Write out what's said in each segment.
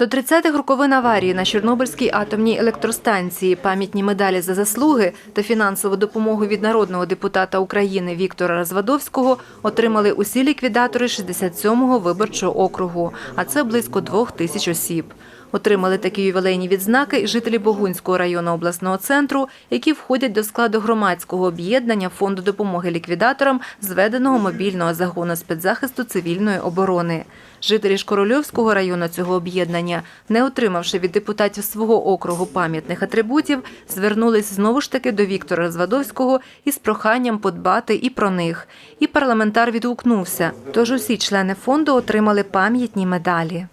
До 30-х роковин аварії на Чорнобильській атомній електростанції пам'ятні медалі за заслуги та фінансову допомогу від народного депутата України Віктора Розвадовського отримали усі ліквідатори 67-го виборчого округу, а це близько двох тисяч осіб. Отримали такі ювілейні відзнаки жителі Богунського району обласного центру, які входять до складу громадського об'єднання фонду допомоги ліквідаторам зведеного мобільного загону спецзахисту цивільної оборони. Жителі Шкорольовського району цього об'єднання, не отримавши від депутатів свого округу пам'ятних атрибутів, звернулись знову ж таки до Віктора Розвадовського із проханням подбати і про них. І парламентар відгукнувся. Тож усі члени фонду отримали пам'ятні медалі.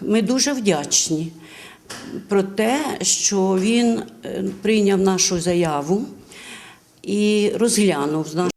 Ми дуже вдячні про те, що він е, прийняв нашу заяву і розглянув наш